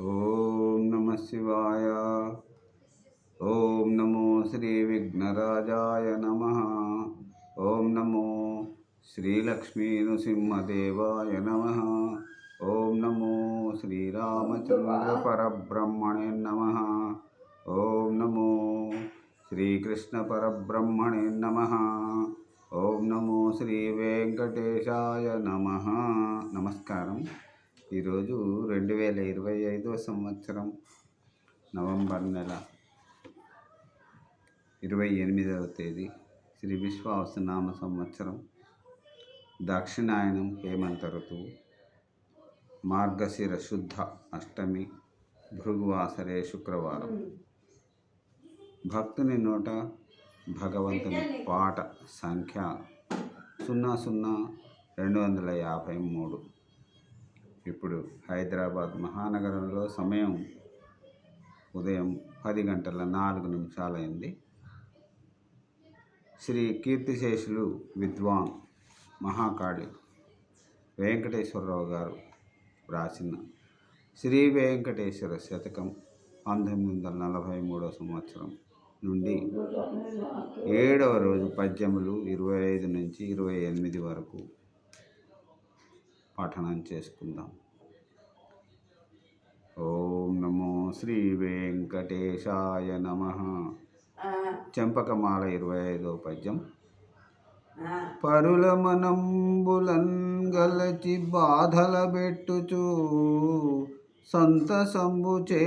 ఓం నమ శివాయ. ఓం నమో శ్రీ విఘ్నరాజాయ నమ. ఓం నమో శ్రీలక్ష్మీ నృసింహదేవాయ నమ. ఓం నమో శ్రీరామచంద్ర పరబ్రహ్మణే నమ. ఓం నమో శ్రీకృష్ణ పరబ్రహ్మణే నమ. ఓం నమో శ్రీ వెంకటేశాయ నమ. నమస్కారం. ఈరోజు రెండు వేల ఇరవై ఐదో సంవత్సరం నవంబర్ నెల ఇరవై ఎనిమిదవ తేదీ శ్రీ విశ్వావసనామ సంవత్సరం దక్షిణాయనం హేమంత ఋతువు మార్గశిర శుద్ధ అష్టమి భృగువాసరే శుక్రవారం. భక్తుని నోట భగవంతుని పాట సంఖ్య సున్నా సున్నా రెండు వందల యాభై మూడు. ఇప్పుడు హైదరాబాద్ మహానగరంలో సమయం ఉదయం పది గంటల నాలుగు నిమిషాలైంది. శ్రీ కీర్తిశేషులు విద్వాన్ మహాకాళి వెంకటేశ్వరరావు గారు వ్రాసిన శ్రీ వెంకటేశ్వర శతకం పంతొమ్మిది వందల నలభై మూడవ సంవత్సరం నుండి ఏడవ రోజు పద్యములు ఇరవై ఐదు నుంచి ఇరవై ఎనిమిది వరకు పఠనం చేసుకుందాం. ఓం నమో శ్రీ వెంకటేశాయ నమ. చెంపకమాల ఇరవై ఐదో పద్యం. పరుల మనంబులన్ గలచి బాధల బెట్టుచు సంతసంబుచే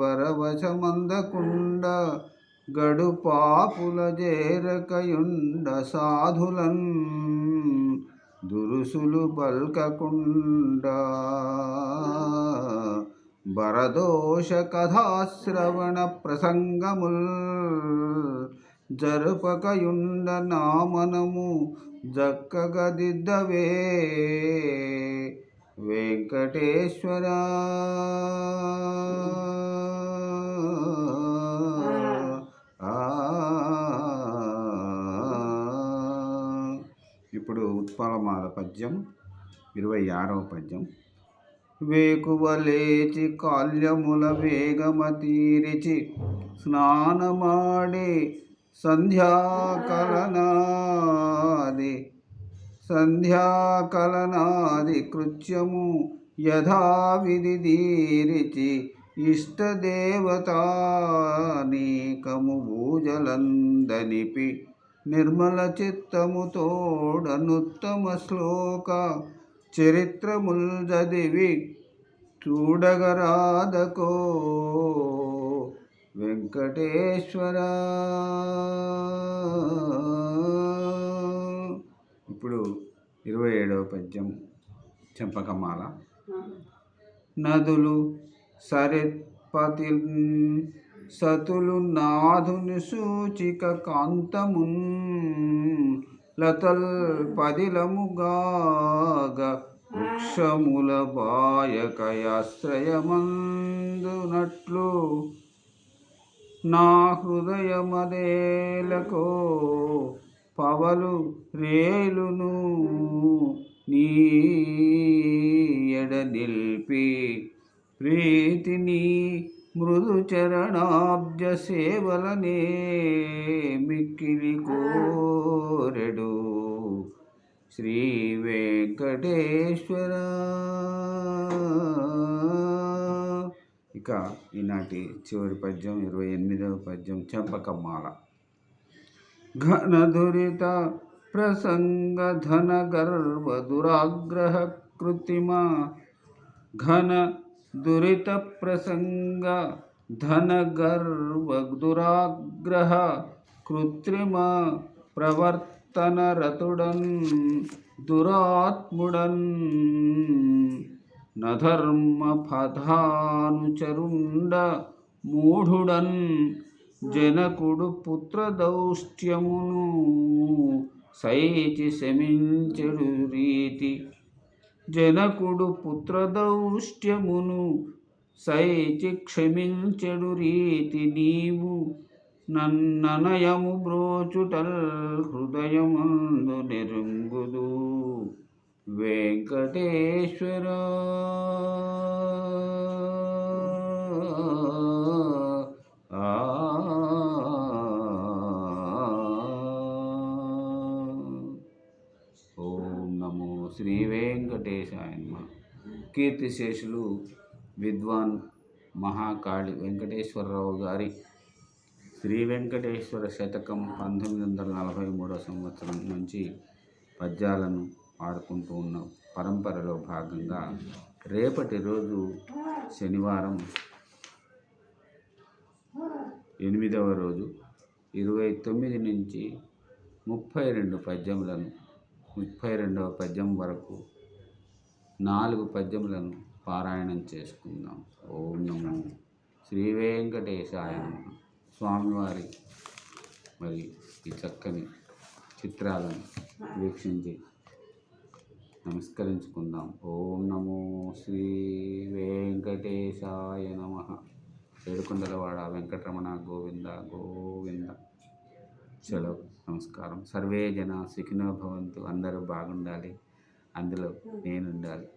బరవశమందకుండ గడు పాపుల జేరకయుండ సాధులన్ దురుసులు బల్కకుండా భరదోష కథాశ్రవణ ప్రసంగముల్ జరుపకయుండ నామనము జక్కగదిద్దవే వెంకటేశ్వర ఆ. ఇప్పుడు ఉత్పలమాల పద్యం ఇరవై ఆరవ పద్యం వేకువలేచి కాల్యముల వేగమతీరిచి స్నానమాడి సంధ్యాకలనాది సంధ్యాకలనాది కృత్యము యథావిధి దీరిచి ఇష్టదేవతానీకము భూజలందనిపి నిర్మల చిత్తముతోడనుత్తమ శ్లోక చరిత్రముల్ చదివి చూడగరాదకో వెంకటేశ్వర. ఇప్పుడు ఇరవై ఏడవ పద్యం చెంపకమాల. నదులు సరిపతి సతులు నాధుని సూచిక కాంతమున్ లతల్ పదిలముగాగ వృక్షముల బాయకయాశ్రయమందునట్లు నా హృదయమదేలకో పవలు రేలును నీ ఎడనిల్ శ్రీ వెంకటేశ్వర. ఇక ఈనాటి చివరి పద్యం ఇరవై ఎనిమిదవ పద్యం చెంపకమాల ఘనధురిత ప్రసంగ ధన గర్వ దురాగ్రహ కృత్రిమ ఘన దురిత ప్రసంగ ధన గర్వ దురాగ్రహ కృత్రిమ. ప్రవర్త తన రతుడన్ దురాత్ముడన్ నధర్మ పథానుచరుండ మూఢుడన్ జనకుడు పుత్ర దౌష్ట్యమును సైచి శమించడు రీతి. జనకుడు పుత్రదౌష్ట్యమును సైచి క్షమించడు రీతి నీవు నన్ననయము బ్రోచుటల్ హృదయమందు నిరుంగుదు. వెంకటేశ్వర. ఓం నమో శ్రీ వెంకటేశాయ కీర్తిశేషులు విద్వాన్ మహాకాళి వెంకటేశ్వరరావు గారి శ్రీ వెంకటేశ్వర శతకం పంతొమ్మిది వందల నలభై మూడో సంవత్సరం నుంచి పద్యాలను పాడుకుంటూ ఉన్న పరంపరలో భాగంగా రేపటి రోజు శనివారం ఎనిమిదవ రోజు ఇరవై తొమ్మిది నుంచి ముప్పై రెండు పద్యములను ముప్పై రెండవ పద్యం వరకు నాలుగు పద్యములను పారాయణం చేసుకుందాం. ఓం నమో శ్రీ వెంకటేశాయ నమ. స్వామివారి మరి ఈ చక్కని చిత్రాలను వీక్షించి నమస్కరించుకుందాం. ఓం నమో శ్రీ వెంకటేశాయ నమ. ఏడుకొండలవాడ వెంకటరమణ గోవింద గోవింద. సెలవు నమస్కారం. సర్వే జన సుఖినో భవంతు. అందరూ బాగుండాలి. అందులో నేను ఉండాలి